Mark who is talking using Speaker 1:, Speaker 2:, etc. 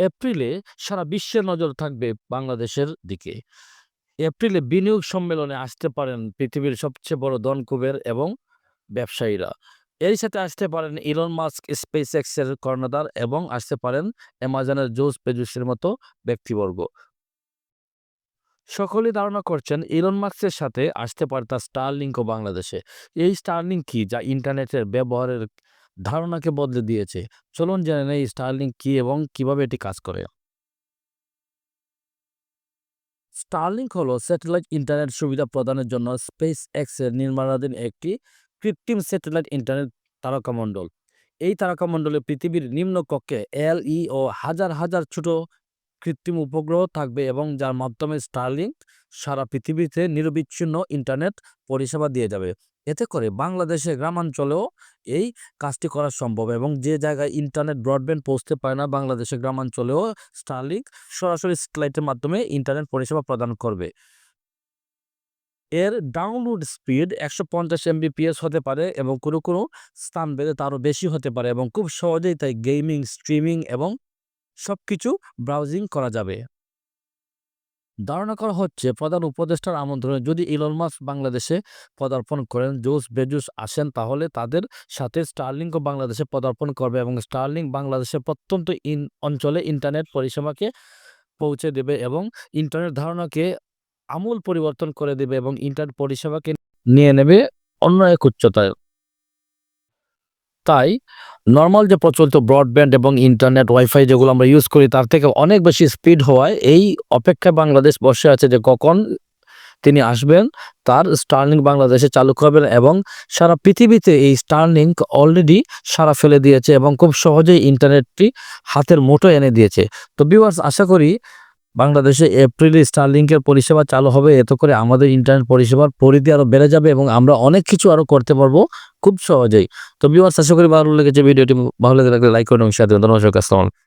Speaker 1: এপ্রিলে সারা বিশ্বের নজর থাকবে বাংলাদেশের দিকে। এপ্রিলে বিনিয়োগ সম্মেলনে আসতে পারেন পৃথিবীর সবচেয়ে বড় ধনকুবের এবং ব্যবসায়ীরা। এর সাথে আসতে পারেন ইলন মাস্ক স্পেস এক্সের কর্ণধার এবং আসতে পারেন অ্যামাজনের জোস পেজুসের মতো ব্যক্তিবর্গ। সকলেই ধারণা করছেন ইলন মাস্কের সাথে আসতে পারে তার স্টারলিংকও বাংলাদেশে। এই স্টারলিংক কি? যা ইন্টারনেটের ব্যবহারের ধারণাকে বদলে দিয়েছে। চলুন জেনে নেই স্টারলিংক কি এবং কীভাবে এটি কাজ করে। স্টারলিংক হলো স্যাটেলাইট ইন্টারনেট সুবিধা প্রদানের জন্য স্পেস এক্সের নির্মাণাধীন একটি কৃত্রিম স্যাটেলাইট ইন্টারনেট তারকামণ্ডল। এই তারকামণ্ডলে পৃথিবীর নিম্ন কক্ষে এলই ও হাজার হাজার ছোট কৃত্রিম উপগ্রহ থাকবে এবং যার মাধ্যমে স্টারলিংক সারা পৃথিবীতে নিরবিচ্ছিন্ন ইন্টারনেট পরিষেবা দিয়ে যাবে। এতে করে বাংলাদেশের গ্রামাঞ্চলেও এই কাজটি করা সম্ভব এবং যে জায়গায় ইন্টারনেট ব্রডব্যান্ড পৌঁছতে পারে না, বাংলাদেশের গ্রামাঞ্চলেও স্টারলিংক সরাসরি স্যাটেলাইটের মাধ্যমে ইন্টারনেট পরিষেবা প্রদান করবে। এর ডাউনলোড স্পিড একশো পঞ্চাশ এমবিপিএস হতে পারে এবং কোনো কোনো স্থান বেঁধে তারও বেশি হতে পারে এবং খুব সহজেই তাই গেমিং স্ট্রিমিং এবং সব কিছু ব্রাউজিং করা যাবে। ধারণা করা হচ্ছে প্রধান উপদেষ্টার আমন্ত্রণে যদি ইলন মাস্ক বাংলাদেশে পদার্পণ করেন, জোস বেজুস আসেন, তাহলে তাদের সাথে স্টারলিংকও বাংলাদেশে পদার্পণ করবে এবং স্টারলিংক বাংলাদেশের প্রত্যন্ত ইন, অঞ্চলে ইন্টারনেট পরিষেবাকে পৌঁছে দেবে এবং ইন্টারনেট ধারণাকে আমূল পরিবর্তন করে দেবে এবং ইন্টারনেট পরিষেবাকে নিয়ে নেবে অন্য এক উচ্চতায় তাই নর্মাল যে প্রচলিত ব্রডব্যান্ড এবং ইন্টারনেট ওয়াইফাই যেগুলো আমরা ইউজ করি, তার থেকে অনেক বেশি স্পিড হওয়ায় এই অপেক্ষায় বাংলাদেশ বসে আছে যে কখন তিনি আসবেন, তার স্টারলিংক বাংলাদেশে চালু করবেন এবং সারা পৃথিবীতে এই স্টারলিংক অলরেডি সারা ফেলে দিয়েছে এবং খুব সহজেই ইন্টারনেটটি হাতের মুঠো এনে দিয়েছে। তো ভিউয়ার্স আশা করি বাংলাদেশে এপ্রিলে স্টারলিংকের পরিষেবা চালু হবে। এত করে আমাদের ইন্টারনেট পরিষেবার পরিধি আরও বেড়ে যাবে এবং আমরা অনেক কিছু আরও করতে পারব খুব সহজেই। তো ভিউয়ার্স আশা করি ভালো লেগেছে ভিডিওটি। ভালো লেগে লাইক করুন এবং করুন। ধন্যবাদ।